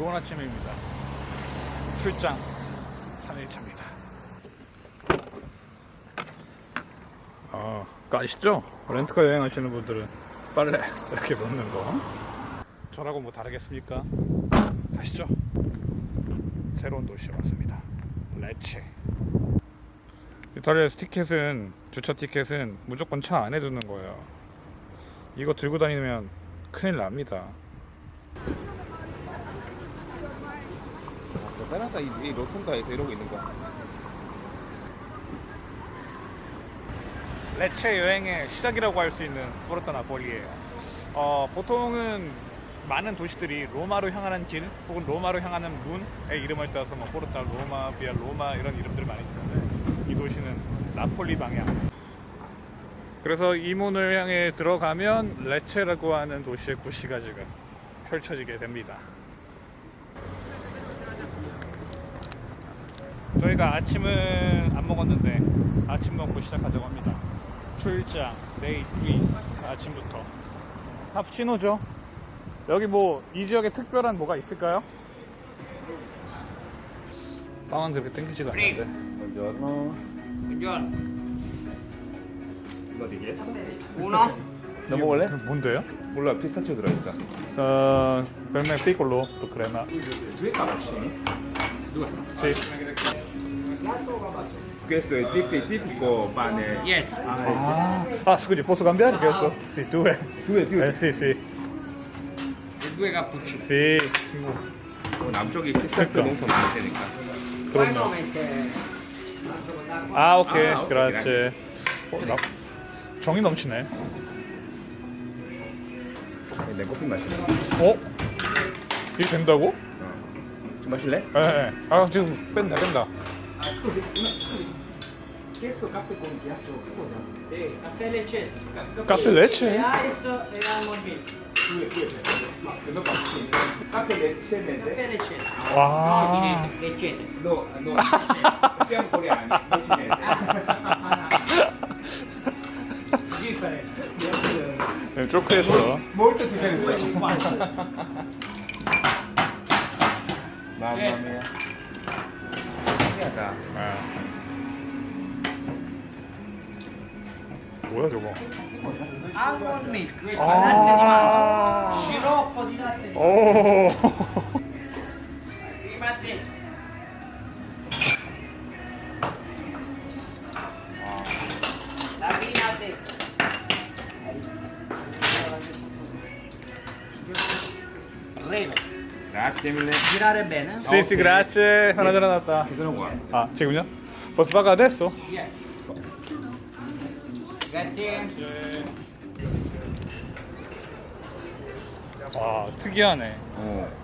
좋은 아침입니다. 출장 3일차입니다. 아, 그 아시죠? 렌트카 여행하시는 분들은 빨래 이렇게 넣는 거. 저라고 뭐 다르겠습니까? 가시죠. 새로운 도시에 왔습니다. 레체. 이탈리아에서 티켓은 주차 티켓은 무조건 차 안에 두는 거예요. 이거 들고 다니면 큰일 납니다. 대단하다 이, 이 로통가에서 이러고 있는 거. 레체 여행의 시작이라고 할 수 있는 포르타 나폴리예요. 어, 보통은 많은 도시들이 로마로 향하는 길 혹은 로마로 향하는 문의 이름을 따서 뭐 포르타, 로마, 비아, 로마 이런 이름들을 많이 쓰는데 이 도시는 나폴리 방향. 그래서 이 문을 향해 들어가면 레체라고 하는 도시의 구시가지가 펼쳐지게 됩니다. 저희가 아침은 안 먹었는데 아침 먹고 시작하자고 합니다. 출장, 데이 3 아침부터 카푸치노죠. 여기 뭐 이 지역에 특별한 뭐가 있을까요? 빵은 그렇게 땡기지가 않는데 Buongiorno. Buongiorno. 이거 되게 Uno? 너 먹을래? 뭔데요? 몰라 피스타치오 들어있어. 어, me piccolo, tu crema. Due cappuccini. Questo è tipi- tipico pane. Yes. Ah, ah, scusi, posso cambiare questo? Sì, due. Due, due. Eh, sì, sì. E due cappuccini. Sì. 어, 남쪽이 피스타치오 그러니까. 농촌 많이 되니까. 그럼요. 아, 오케이. 아, 오케이, 그렇지. 어, 나, 정이 넘치네. 내 커피 마실래? 어? 이게 된다고? 좀 마실래? 예, 예. 아, 지금 뺀다, 뺀다. Questo caffè con ghiaccio cosa? caffè leccese. 카페 E 레체. ice e almond milk. 카페 레체인데? Caffè leccese. No, 와. cinese, leccese. No, no. Siamo coreani, non cinese. Different. 네, 쪼크했어. Molto differenziato. Mamma mia. 신기하다. 예. 뭐야, 저거? Ah. di mandorla. Sciroppo di latte di 오. Grazie mille. Girare bene? Sì, sì, grazie. 하나. Ci sono qua. 아, 지금요? Posso pagare adesso? Yes. Grazie. 와, 특이하네. 어.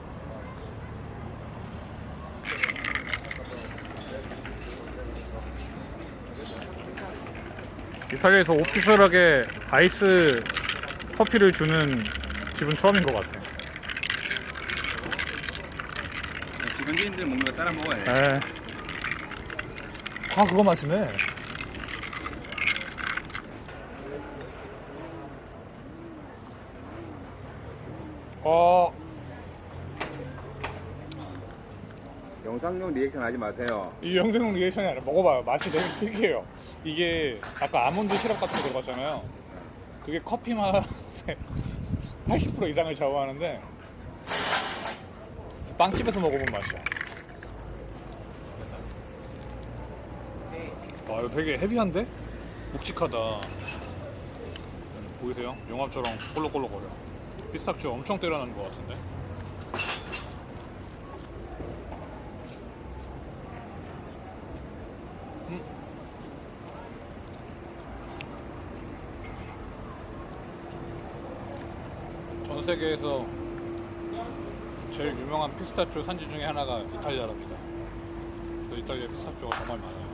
이탈리아에서 오피셜하게 아이스 커피를 주는 집은 처음인 것 같아. 기본인들 먹는 거 따라 먹어야 돼. 에. 다 그거 마시네. 어, 영상용 리액션 하지 마세요. 이 영생용 리액션이 아니라 먹어봐요. 맛이 되게 특이해요. 이게 아까 아몬드 시럽 같은 거 들어갔잖아요. 그게 커피 맛의 80% 이상을 좌우하는데 빵집에서 먹어본 맛이야. 아 이거 되게 헤비한데? 묵직하다. 보이세요? 용암처럼 꼴록꼴록거려. 피스타치오 엄청 때려넣은 것 같은데? 전 세계에서 제일 유명한 피스타치오 산지 중에 하나가 이탈리아랍니다. 이탈리아 피스타치오가 정말 많아요.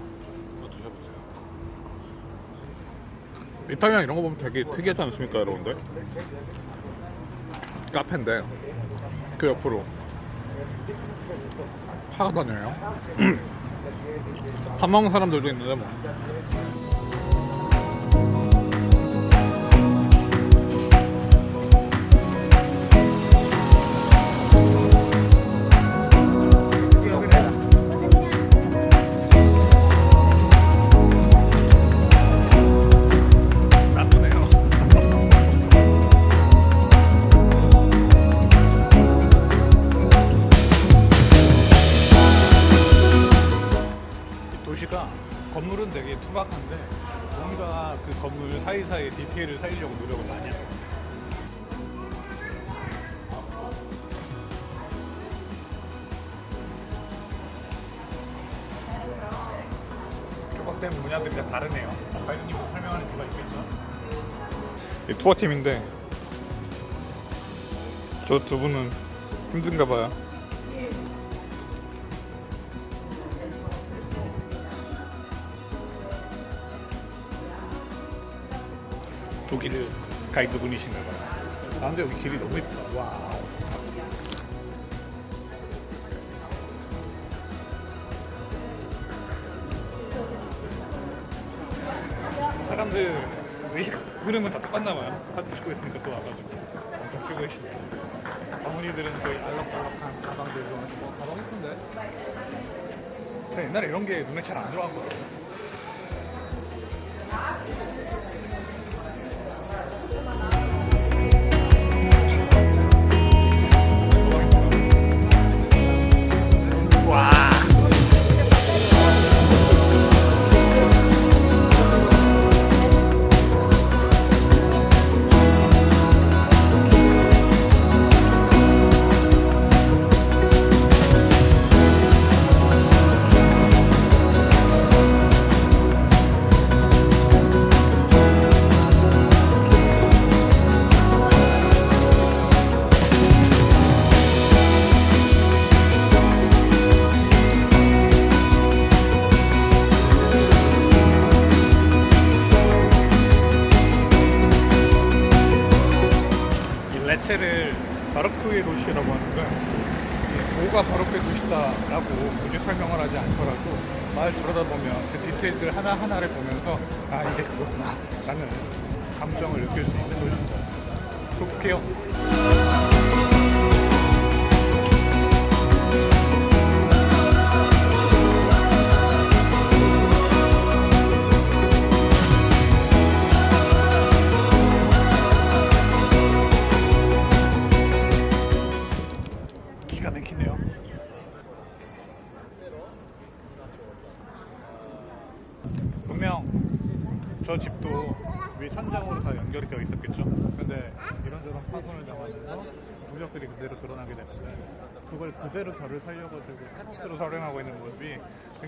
한번 드셔보세요. 이탈리아 이런 거 보면 되게 특이하지 않습니까, 여러분들? 카페인데 그 옆으로 파가 다녀요. 밥 먹는 사람들도 있는데 뭐. 디테일을 살리려고 노력을 많이 하고 조각된 문양들이 다 다르네요. 가이드님 설명하는 이유가 있겠죠? 이 투어 팀인데 저 두 분은 힘든가 봐요. 독일 가이드 분이신가 봐요. 아 근데 여기 길이 너무 예쁘다. 와우. 사람들 의식 흐름은 다 똑같나 봐요. 사진 찍고 있으니까 또 와가지고 엄청 찍고 계시네. 어머니들은 거의 알록달록한 가방들로 어, 가방 예쁜데? 저 옛날에 이런 게 눈에 잘 안 들어왔거든요. 바로크의 도시라고 하는데 이 뭐가 바로크의 도시다라고 굳이 설명을 하지 않더라도 말 들여다보면 그 디테일들 하나하나를 보면서 아 이게 그거구나 라는 감정을 느낄 수 있는 도시입니다. 볼게요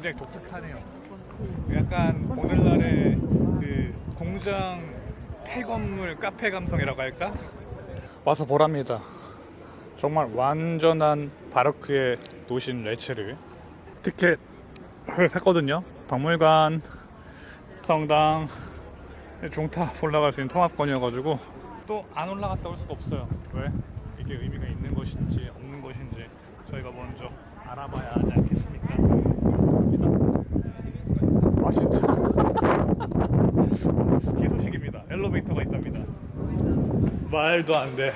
굉장히 독특하네요. 약간 오늘날의 그 공장 폐건물 카페 감성이라고 할까? 와서 보랍니다. 정말 완전한 바로크의 노신 레체를 티켓을 샀거든요. 박물관, 성당, 중탑 올라갈 수 있는 통합권이어가지고 또 안 올라갔다 올 수가 없어요. 왜? 이게 의미가 있는 것인지 없는 것인지 저희가 먼저 알아봐야 하지 않겠습니까? 아 진짜 희소식입니다. 엘리베이터가 있답니다. 말도 안 돼.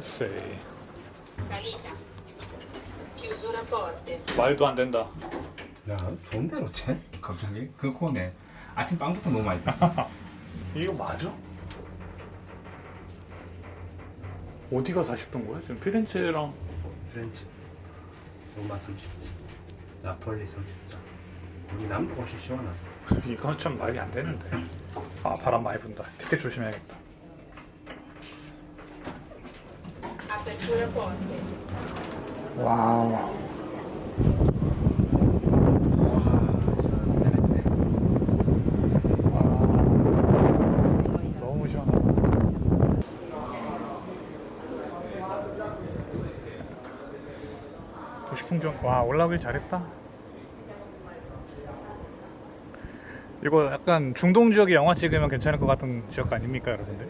Sei. Salita. Chiusura porte. 말도 안 된다. 야 좋은데 로체? 갑자기? 그 코네 아침 빵부터 너무 맛있었어 이거 맞아? 어디가 40도인 거야? 지금 피렌체랑 프렌치 로마 30도 나폴리 30도 여기 남부가 훨씬 시원하죠 이건 참 말이 안 되는데. 아 바람 많이 분다. 티켓 조심해야겠다. 와우. 너무 시원하다. 도시 풍경 와 올라오길 잘했다. 이거 약간 중동 지역에 영화 찍으면 괜찮을 것 같은 지역 아닙니까, 여러분들?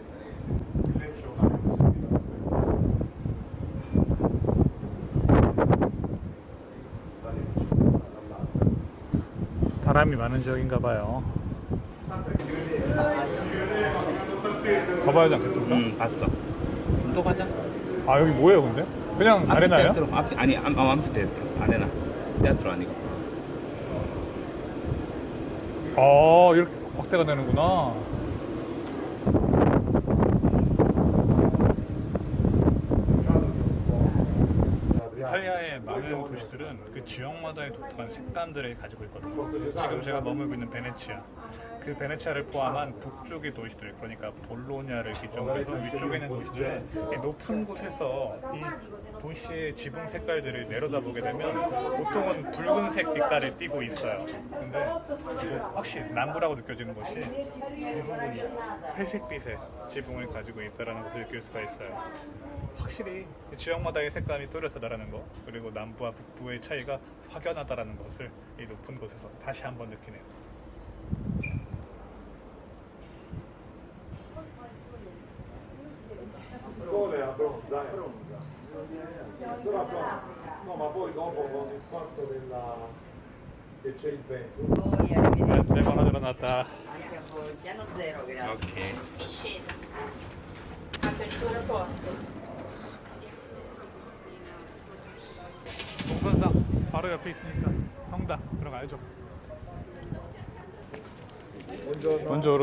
바람이 많은 지역인가 봐요. 가봐야지 않겠습니까? 응 봤어 또 가자 아 여기 뭐예요, 근데? 그냥 아레나요? 암피테아트로, 암피, 아니 암, 아, 암피테아트로 아레나 테아트로 아니고 아 이렇게 확대가 되는구나. 이탈리아의 많은 도시들은 그 지역마다의 독특한 색감들을 가지고 있거든요. 지금 제가 머물고 있는 베네치아, 그 베네치아를 포함한 북쪽의 도시들, 그러니까 볼로냐를 기점으로 해서 위쪽에 있는 도시들은 이 높은 곳에서 이 도시의 지붕 색깔들을 내려다보게 되면 보통은 붉은색 빛깔을 띠고 있어요. 근데 확실히 남부라고 느껴지는 것이 대부분이 회색빛의 지붕을 가지고 있다는 것을 느낄 수가 있어요. 확실히 지역마다의 색감이 뚜렷하다라는 거 그리고 남부와 북부의 차이가 확연하다라는 것을 이 높은 곳에서 다시 한번 느끼네요. Sole abbronza, eh. Solo abbronza. No, ma poi dopo con il fatto della... che c'è il vento. Poi arrivederci. 네, 하나 늘어났다. Anche a voi. Piano zero, grazie. 오케이. Discesa. Apertura porte. 동선상 바로 옆에 있으니까 성당 들어가야죠. Buongiorno. 본조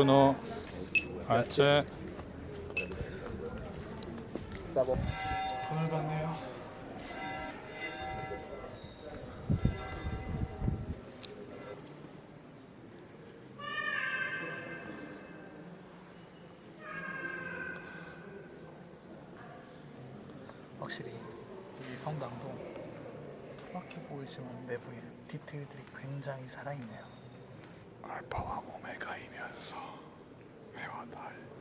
Stavo... 돈을 받네요. 확실히 이 성당도 투박해 보이지만 내부에 디테일들이 굉장히 살아있네요. 알파와 오메가이면서 해와 달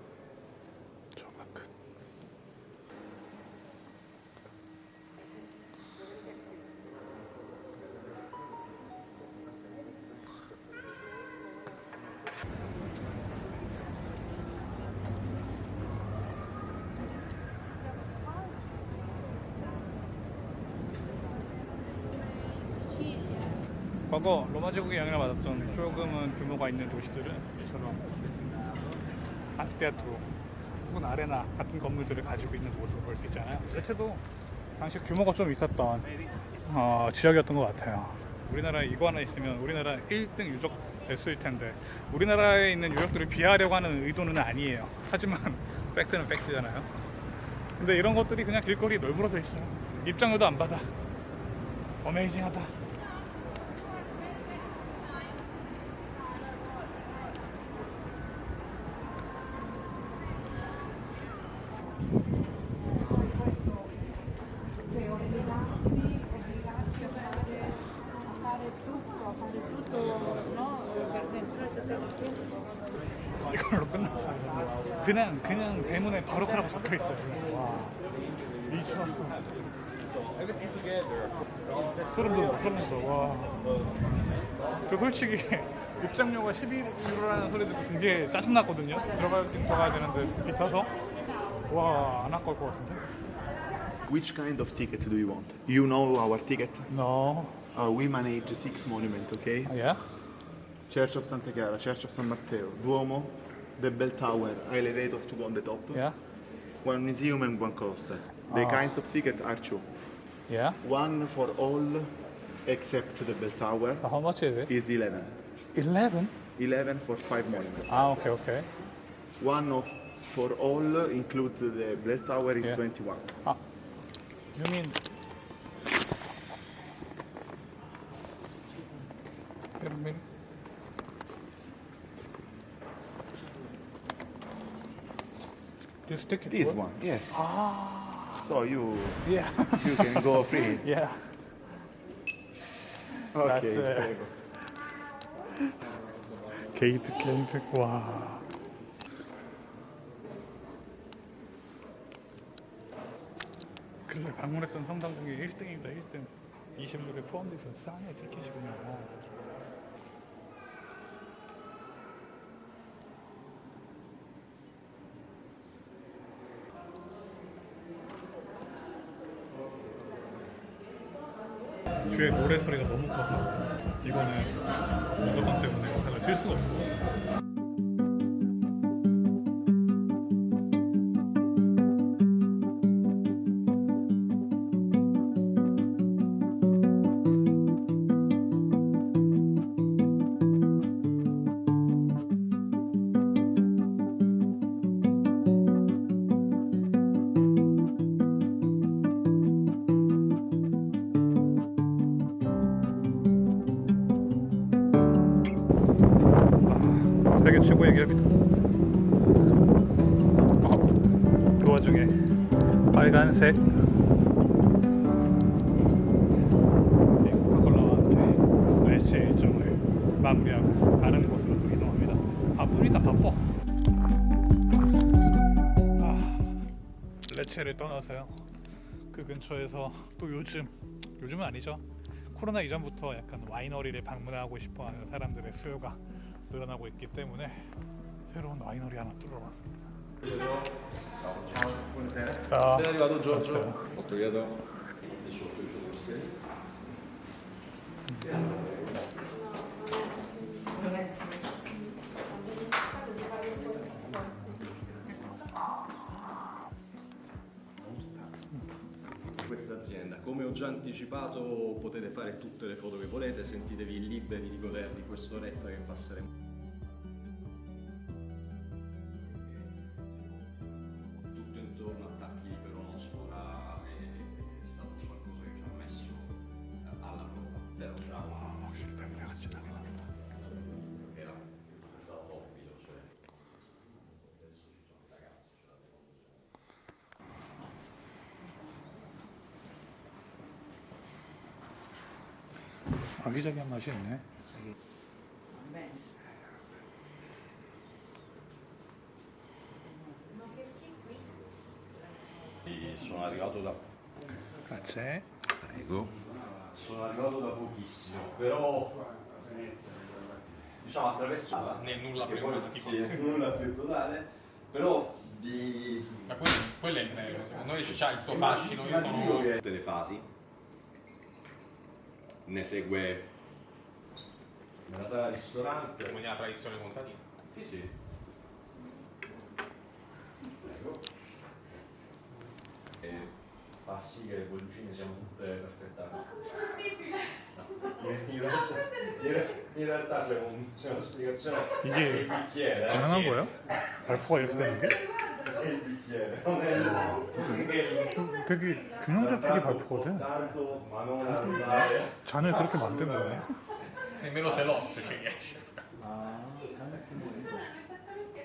과거 로마 제국의 영향을 받았던 조금은 규모가 있는 도시들은 이처럼 안피테아트로 혹은 아레나 같은 건물들을 가지고 있는 모습을 볼 수 있잖아요. 대체도 당시 규모가 좀 있었던 어, 지역이었던 것 같아요. 우리나라에 이거 하나 있으면 우리나라 1등 유적 됐을 텐데 우리나라에 있는 유적들을 비하하려고 하는 의도는 아니에요. 하지만 팩트는 팩트잖아요. 근데 이런 것들이 그냥 길거리 널브러져 있어요. 입장료도 안 받아. 어메이징하다. 솔직히 입장료가 11유로라는 소리 듣고 되게 짜증났거든요. 들어가야 들어가야 되는데 비싸서 와 안 아까울 것 같은데. Which kind of ticket do you want? You know our ticket? No. Uh, we manage six monuments, okay? Yeah. Church of Santa Chiara, Church of San Matteo, Duomo, the bell tower, elevator to go on the top, Yeah. one museum and one coaster. The kinds of ticket are two. Yeah. One for all except for the bell tower, So how much is it? is 11. 11? 11 for five monuments. Ah, okay, okay. One of for all include the bell tower is Yeah. 21. Ah. You mean... This ticket. This one, yes. Ah. So you Yeah, you can go free. yeah. Good. 게이트 게이트 와. 근래 방문했던 성당 중에 1등이다 1등 20룰에 포함돼서 싸네 티켓이구나 뒤에 노래 소리가 너무 커서 이거는 최고의 기업이다. 어, 그 와중에 빨간색. 아, 레체를 떠나서요. 그 근처에서 또 요즘 요즘은 아니죠. 코로나 이전부터 약간 와이너리를 방문하고 싶어하는 사람들의 수요가 늘어나고 있기 때문에 새로운 와이너리 하나 뚫으러 왔습니다. 자, è arrivato Giorgio Molto questa azienda. Come ho già anticipato potete fare tutte le foto che volete, sentitevi liberi di godervi quest'oretta che passeremo. 맛이 있네. Sono arrivato da Grazie. Prego. Sono arrivato da pochissimo, però diciamo attraverso Nel nulla che poi- sì, nulla più totale, però vi, Ma quello, quello è il bello, secondo noi c'ha il suo ma dico che tutte le fasi ne segue nella sala ristorante. nella tradizione contadina. Sì, sì. Prego. E fa sì che le bollicine siano tutte perfettamente. In, in realtà, in re- in realtà c'è, un- c'è una spiegazione. il bicchiere. eh. 가능한 거예요? 발포가 이렇게 되는 게? È il bicchiere, non è il. 되게 균형 잡히게 발포거든. Tanto, ma non arrivare. 잔을 그렇게 만든 거네. Nemmeno se l'osso ci riesce.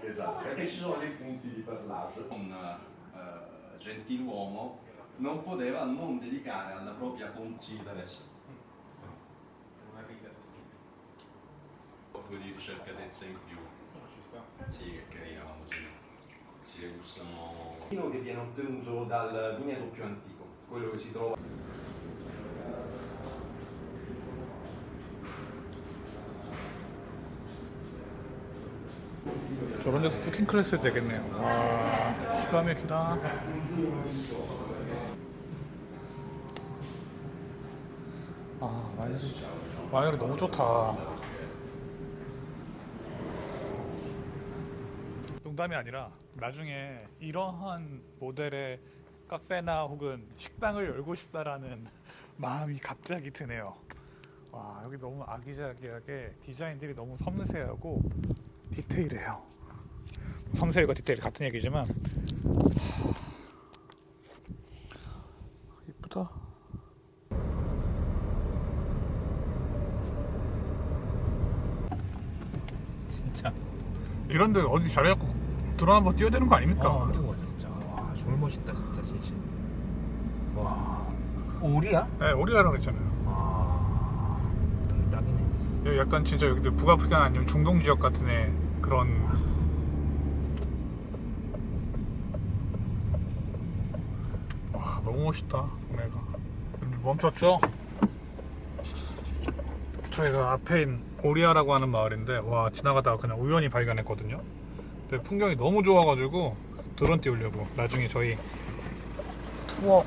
Esatto, perché ci sono dei punti di parlaggio. Un eh, gentiluomo non poteva non dedicare alla propria considerazione. Un po' di ricercatezza in più. Sì, che carina quando si, si vino che viene ottenuto dal vigneto più antico, quello che si trova. 저런 데서 쿠킹 클래스 되겠네요. 와, 기가 막히다. 아, 와이너리, 와이너리 너무 좋다. 농담이 아니라 나중에 이러한 모델의 카페나 혹은 식당을 열고 싶다라는 마음이 갑자기 드네요. 와, 여기 너무 아기자기하게 디자인들이 너무 섬세하고 디테일해요. 섬세일과 디테일 같은 얘기지만 하... 이쁘다. 진짜 이런데 어디 자리 잡고 드론 한번 뛰어대는 거 아닙니까? 아, 그거 진짜. 와, 정말 멋있다, 진짜, 진심. 와. 오리야? 네, 오리아라고 했잖아요. 와. 여기 딱이네. 여기 약간 진짜 여기들 북아프리카 아니면 중동 지역 같은 애 그런 와 너무 멋있다 동네가. 멈췄죠? 저희가 앞에 있는 오리아라고 하는 마을인데 와 지나가다가 그냥 우연히 발견했거든요. 근데 풍경이 너무 좋아가지고 드론 띄우려고 나중에 저희 투어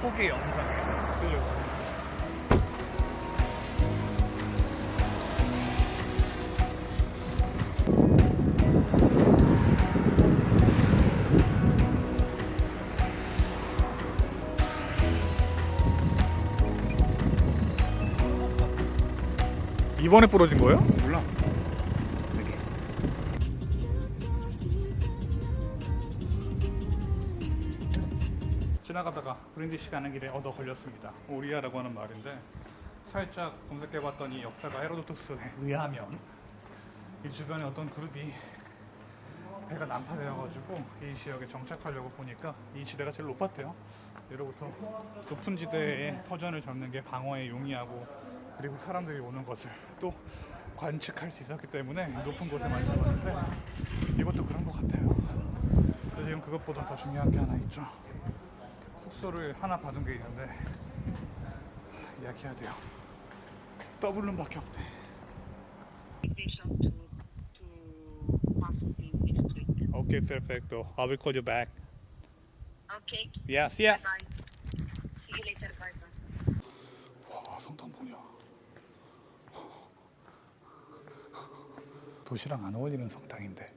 소개 영상에 쓰려고 이번에 부러진 거예요? 몰라. 지나가다가 브린디시 가는 길에 얻어 걸렸습니다. 오리아라고 하는 마을인데 살짝 검색해봤더니 역사가 헤로도토스에 의하면 이 주변에 어떤 그룹이 배가 난파되어가지고 이 지역에 정착하려고 보니까 이 지대가 제일 높았대요. 예로부터 높은 지대에 터전을 잡는 게 방어에 용이하고 그리고 사람들이 오는 것을 또 관측할 수 있었기 때문에 높은 곳에 많이 잡았는데 이것도 그런 것 같아요. 지금 그것보다 더 중요한 게 하나 있죠. 숙소를 하나 받은 게 있는데 예약해야 돼요. 더블룸밖에 없대. Okay, perfecto. I will call you back. Okay. Yeah, see ya. Bye. See you later. Bye. Bye. 와, 성탄 뭐냐? 도시랑 안 어울리는 성당인데.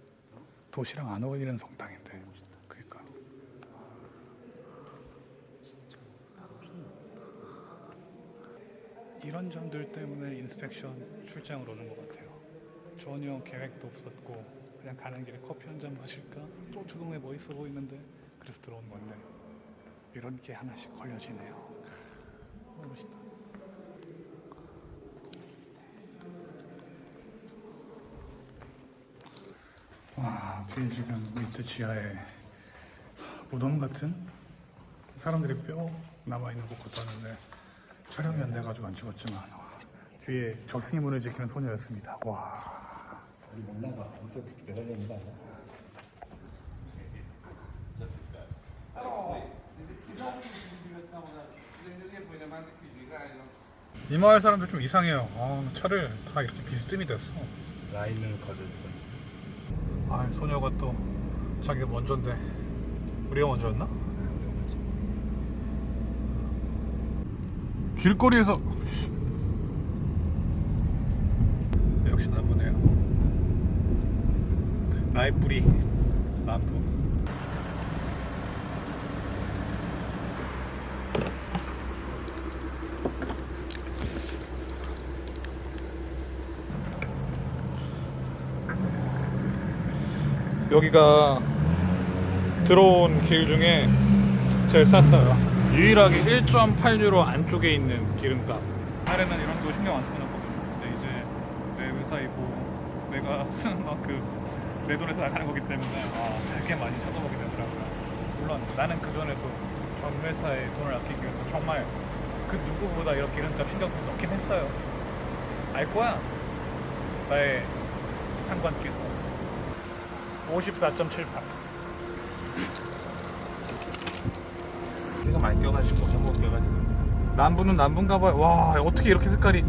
도시랑 안 어울리는 성당인데. 그러니까. 이런 점들 때문에 인스펙션 출장을 오는 것 같아요. 전혀 계획도 없었고 그냥 가는 길에 커피 한 잔 마실까? 또저 동네 뭐 있어 보이는데 그래서 들어온 건데 이런 게 하나씩 걸려지네요. 너무 멋있다. 와, 뒤에 지금 밑에 지하에 무덤 같은 사람들이 뼈 남아있는 곳 같았는데 촬영이 안 돼가지고 안 찍었지만 와, 뒤에 저승의 문을 지키는 소녀였습니다. 와. 이 마을 사람들 좀 이상해요. 아, 차를 다 이렇게 비스듬히 됐어. 라인을 거절. 아, 소녀가 또 자기가 먼저인데 우리가 먼저였나? 길거리에서 역시 나쁘네요. 나의 뿌리 남부. 여기가 들어온 길 중에 제일 쌌어요. 유일하게 1.8유로 안쪽에 있는 기름값. 옛날에는 이런 거 신경 안 쓰거든요. 근데 이제 내 회사이고 내가 쓰는 만큼 내 돈에서 나가는 거기 때문에 아, 되게 많이 쳐다보게 되더라고요. 물론 나는 그 전에도 전 회사에 돈을 아끼기 위해서 정말 그 누구보다 이렇게 기름값 신경 좀 넣긴 했어요. 알 거야. 나의 상관께서. 54.78. 피가 많이 껴가지고 행복 껴가지고. 남부는 남부인가 봐요. 와, 어떻게 이렇게 색깔이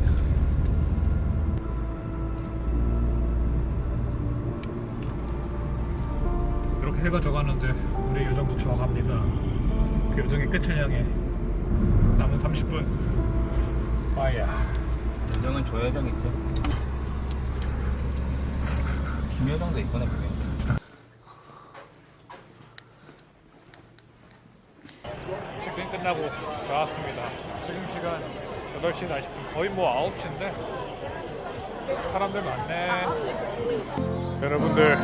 이렇게 해가 져가는데 우리 요정도 저갑니다. 그 요정의 끝을 향해 남은 30분. 아야. 여정은 조여정이지. 김여정도 있구나 그게. 체크인 끝나고 나왔습니다. 지금 시간 8시 40분, 거의 뭐 9시인데 사람들 많네. 여러분들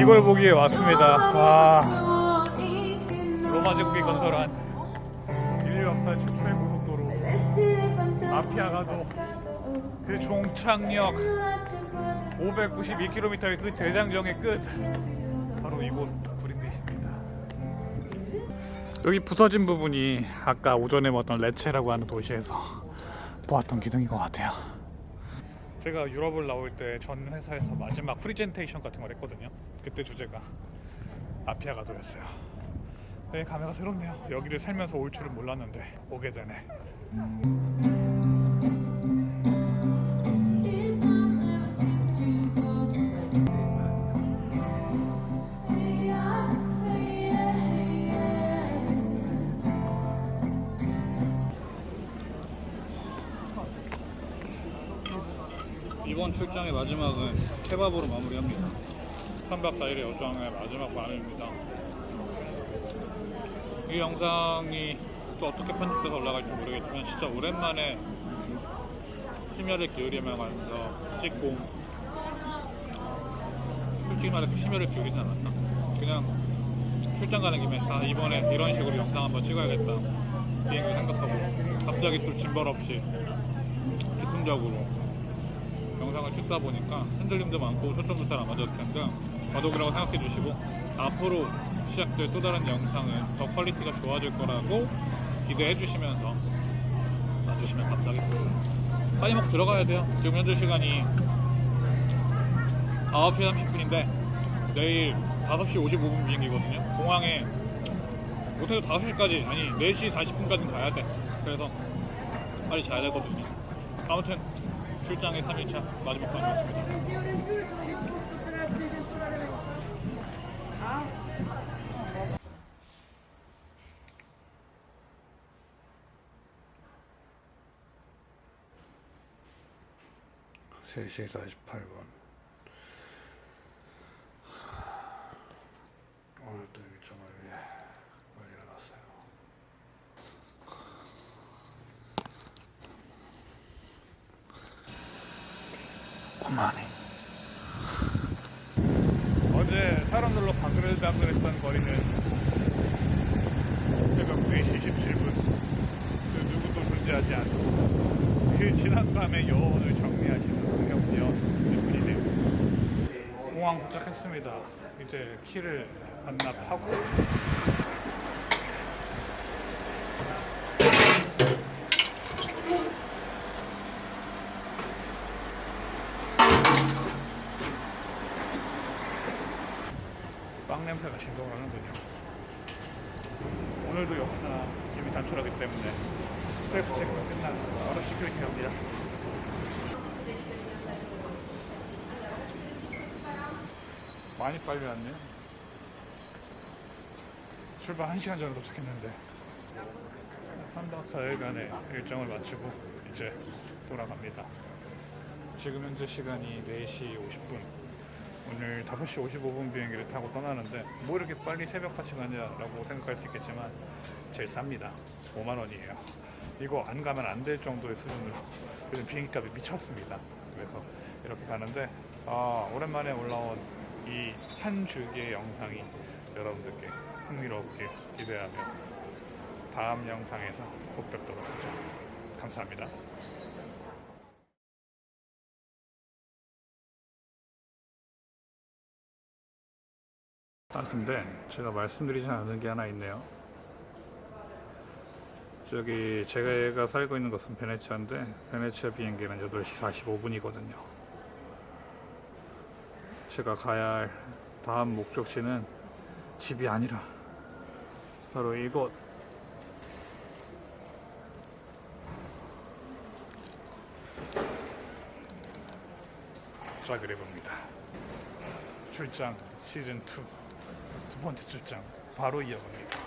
이걸 보기에 왔습니다. 와, 로마 제국이 건설한 인류 역사 최초의 고속도로 마피아가도 그 종착역 592km의 그 대장정의 끝 바로 이곳. 여기 부서진 부분이 아까 오전에 봤던 레체라고 하는 도시에서 보았던 기둥인 것 같아요. 제가 유럽을 나올 때 전 회사에서 마지막 프리젠테이션 같은 걸 했거든요. 그때 주제가 아피아 가도였어요. 네, 감회가 새롭네요. 여기를 살면서 올 줄은 몰랐는데 오게 되네. 마지막은 케밥으로 마무리합니다. 3박 4일의 여정의 마지막 밤입니다. 이 영상이 또 어떻게 편집돼서 올라갈지 모르겠지만 진짜 오랜만에 심혈을 기울이면서 찍고 솔직히 말해 심혈을 기울이지 않았나? 그냥 출장 가는 김에 아 이번에 이런 식으로 영상 한번 찍어야겠다 비행기 생각하고 갑자기 또 짐벌 없이 즉흥적으로 영상을 찍다 보니까 흔들림도 많고 초점도 잘 안 맞았을 텐데 과도기라고 생각해 주시고 앞으로 시작될 또 다른 영상은 더 퀄리티가 좋아질 거라고 기대해 주시면서 봐주시면 감사하겠습니다. 빨리 먹고 들어가야 돼요. 지금 현재 시간이 9시 30분인데 내일 5시 55분 비행기거든요. 공항에 못해도 5시까지 아니 4시 40분까지 가야 돼. 그래서 빨리 자야 되거든요. 아무튼 출장의 3일차 마지막 밤이었습니다. 세시 48분 오늘도 일정을 위해 빨리 일어났어요 그만해 어제 사람들로 바글바글했던 거리는 새벽 4시 17분 그 누구도 존재하지 않고 그 지난 밤의 여운을 정리하시는 홍경미여 분이네요 공항 도착했습니다 이제 키를 반납하고 빵 냄새가 진동을 하는군요. 오늘도 역시나 짐이 단촐하기 때문에 스트레스 체크가 끝나고 바로 시큐리티 갑니다. 많이 빨리 왔네요. 출발 1시간 전에 도착했는데 3박 4일간의 일정을 마치고 이제 돌아갑니다. 지금 현재 시간이 4시 50분 오늘 5시 55분 비행기를 타고 떠나는데 뭐 이렇게 빨리 새벽같이 가냐라고 생각할 수 있겠지만 제일 쌉니다. 5만 원이에요. 이거 안 가면 안 될 정도의 수준으로 요즘 비행기 값이 미쳤습니다. 그래서 이렇게 가는데 아 오랜만에 올라온 이한 줄기의 영상이 여러분들께 흥미롭게 기대하며 다음 영상에서 꼭 뵙도록 하죠. 감사합니다 아 근데 제가 말씀드리지 않은 게 하나 있네요. 저기 제가 살고 있는 곳은 베네치아인데 베네치아 비행기는 8시 45분이거든요. 제가 가야 할 다음 목적지는 집이 아니라 바로 이곳 자그레브입니다. 출장 시즌 2두 번째 출장 바로 이어갑니다.